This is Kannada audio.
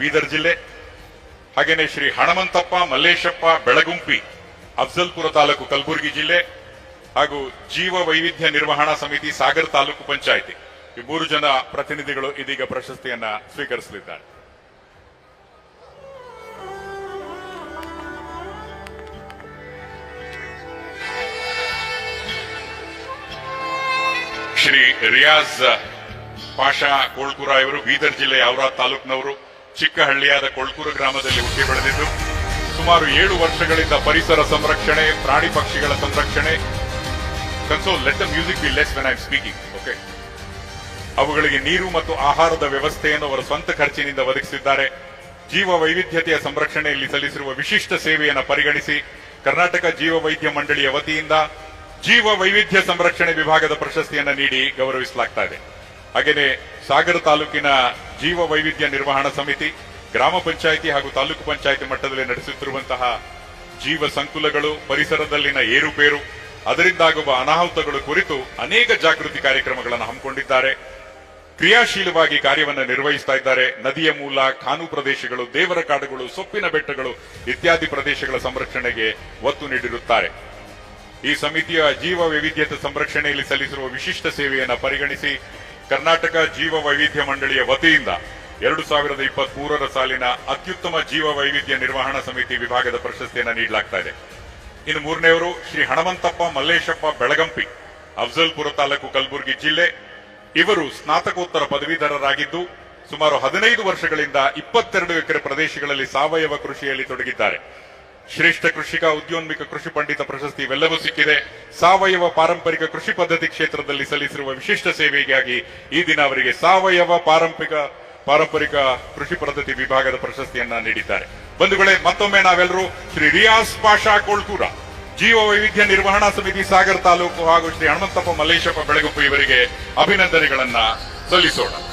ಬೀದರ್ ಜಿಲ್ಲೆ ಹಾಗೇನೆ ಶ್ರೀ ಹಣಮಂತಪ್ಪ, ಮಲ್ಲೇಶಪ್ಪ, ಬೆಳಗುಂಪಿ, ಅಫ್ಜಲ್ಪುರ ತಾಲೂಕು ಕಲಬುರಗಿ ಜಿಲ್ಲೆ ಹಾಗೂ ಜೀವ ವೈವಿಧ್ಯ ನಿರ್ವಹಣಾ ಸಮಿತಿ ಸಾಗರ್ ತಾಲೂಕು ಪಂಚಾಯಿತಿ. ಈ ಮೂರು ಜನ ಪ್ರತಿನಿಧಿಗಳು ಇದೀಗ ಪ್ರಶಸ್ತಿಯನ್ನ ಸ್ವೀಕರಿಸಲಿದ್ದಾರೆ. ಶ್ರೀ ರಿಯಾಜ್ ಪಾಷಾ ಕೋಳ್ಕೂರ ಇವರು ಬೀದರ್ ಜಿಲ್ಲೆಯ ಔರಾದ್ ತಾಲೂಕಿನವರು ಚಿಕ್ಕಹಳ್ಳಿಯಾದ ಕೋಳ್ಕೂರು ಗ್ರಾಮದಲ್ಲಿ ಹುಟ್ಟಿ ಬೆಳೆದಿದ್ದು, ಸುಮಾರು ಏಳು ವರ್ಷಗಳಿಂದ ಪರಿಸರ ಸಂರಕ್ಷಣೆ, ಪ್ರಾಣಿ ಪಕ್ಷಿಗಳ ಸಂರಕ್ಷಣೆ. Console the music be less when I speaking okay ಅವುಗಳಿಗೆ ನೀರು ಮತ್ತು ಆಹಾರದ ವ್ಯವಸ್ಥೆಯನ್ನು ಅವರ ಸ್ವಂತ ಖರ್ಚಿನಿಂದ ಒದಗಿಸಿದ್ದಾರೆ. ಜೀವ ವೈವಿಧ್ಯತೆಯ ಸಂರಕ್ಷಣೆಯಲ್ಲಿ ಸಲ್ಲಿಸಿರುವ ವಿಶಿಷ್ಟ ಸೇವೆಯನ್ನು ಪರಿಗಣಿಸಿ ಕರ್ನಾಟಕ ಜೀವ ವೈದ್ಯ ಮಂಡಳಿಯ ವತಿಯಿಂದ ಜೀವ ವೈವಿಧ್ಯ ಸಂರಕ್ಷಣೆ ವಿಭಾಗದ ಪ್ರಶಸ್ತಿಯನ್ನು ನೀಡಿ ಗೌರವಿಸಲಾಗ್ತಾ ಇದೆ. ಹಾಗೆಯೇ ಸಾಗರ ತಾಲೂಕಿನ ಜೀವ ವೈವಿಧ್ಯ ನಿರ್ವಹಣಾ ಸಮಿತಿ, ಗ್ರಾಮ ಪಂಚಾಯಿತಿ ಹಾಗೂ ತಾಲೂಕು ಪಂಚಾಯಿತಿ ಮಟ್ಟದಲ್ಲಿ ನಡೆಸುತ್ತಿರುವಂತಹ ಜೀವ ಸಂಕುಲಗಳು, ಪರಿಸರದಲ್ಲಿನ ಏರುಪೇರು, ಅದರಿಂದಾಗುವ ಅನಾಹುತಗಳು ಕುರಿತು ಅನೇಕ ಜಾಗೃತಿ ಕಾರ್ಯಕ್ರಮಗಳನ್ನು ಹಮ್ಮಿಕೊಂಡಿದ್ದಾರೆ. ಕ್ರಿಯಾಶೀಲವಾಗಿ ಕಾರ್ಯವನ್ನು ನಿರ್ವಹಿಸ್ತಾ ಇದ್ದಾರೆ. ನದಿಯ ಮೂಲ ಖಾನು ಪ್ರದೇಶಗಳು, ದೇವರ ಕಾಡುಗಳು, ಸೊಪ್ಪಿನ ಬೆಟ್ಟಗಳು ಇತ್ಯಾದಿ ಪ್ರದೇಶಗಳ ಸಂರಕ್ಷಣೆಗೆ ಒತ್ತು ನೀಡಿರುತ್ತಾರೆ. ಈ ಸಮಿತಿಯ ಜೀವ ವೈವಿಧ್ಯತೆ ಸಂರಕ್ಷಣೆಯಲ್ಲಿ ಸಲ್ಲಿಸಿರುವ ವಿಶಿಷ್ಟ ಸೇವೆಯನ್ನು ಪರಿಗಣಿಸಿ ಕರ್ನಾಟಕ ಜೀವ ವೈವಿಧ್ಯ ಮಂಡಳಿಯ ವತಿಯಿಂದ ಎರಡು ಸಾವಿರದ ಇಪ್ಪತ್ತ್ ಮೂರರ ಸಾಲಿನ ಅತ್ಯುತ್ತಮ ಜೀವ ವೈವಿಧ್ಯ ನಿರ್ವಹಣಾ ಸಮಿತಿ ವಿಭಾಗದ ಪ್ರಶಸ್ತಿಯನ್ನು ನೀಡಲಾಗ್ತಾ ಇದೆ. ಇನ್ನು ಮೂರನೆಯವರು ಶ್ರೀ ಹಣಮಂತಪ್ಪ ಮಲ್ಲೇಶಪ್ಪ ಬೆಳಗಂಪಿ, ಅಫ್ಜಲ್ಪುರ ತಾಲೂಕು ಕಲಬುರಗಿ ಜಿಲ್ಲೆ. ಇವರು ಸ್ನಾತಕೋತ್ತರ ಪದವೀಧರರಾಗಿದ್ದು ಸುಮಾರು ಹದಿನೈದು ವರ್ಷಗಳಿಂದ ಇಪ್ಪತ್ತೆರಡು ಎಕರೆ ಪ್ರದೇಶಗಳಲ್ಲಿ ಸಾವಯವ ಕೃಷಿಯಲ್ಲಿ ತೊಡಗಿದ್ದಾರೆ. ಶ್ರೇಷ್ಠ ಕೃಷಿಕ, ಉದ್ಯೋನ್ಮಿಕ ಕೃಷಿ ಪಂಡಿತ ಪ್ರಶಸ್ತಿ ಇವೆಲ್ಲವೂ ಸಿಕ್ಕಿದೆ. ಸಾವಯವ ಪಾರಂಪರಿಕ ಕೃಷಿ ಪದ್ಧತಿ ಕ್ಷೇತ್ರದಲ್ಲಿ ಸಲ್ಲಿಸಿರುವ ವಿಶಿಷ್ಟ ಸೇವೆಗಾಗಿ ಈ ದಿನ ಅವರಿಗೆ ಸಾವಯವ ಪಾರಂಪರಿಕ ಪಾರಂಪರಿಕ ಕೃಷಿ ಪದ್ಧತಿ ವಿಭಾಗದ ಪ್ರಶಸ್ತಿಯನ್ನ ನೀಡಿದ್ದಾರೆ. ಬಂಧುಗಳೇ, ಮತ್ತೊಮ್ಮೆ ನಾವೆಲ್ಲರೂ ಶ್ರೀ ರಿಯಾಸ್ ಪಾಷಾ ಕೋಳ್ಕೂರ, ಜೀವ ವೈವಿಧ್ಯ ನಿರ್ವಹಣಾ ಸಮಿತಿ ಸಾಗರ್ ತಾಲೂಕು ಹಾಗೂ ಶ್ರೀ ಹನುಮಂತಪ್ಪ ಮಲ್ಲೇಶಪ್ಪ ಬೆಳಗುಪ್ಪು ಇವರಿಗೆ ಅಭಿನಂದನೆಗಳನ್ನ ಸಲ್ಲಿಸೋಣ.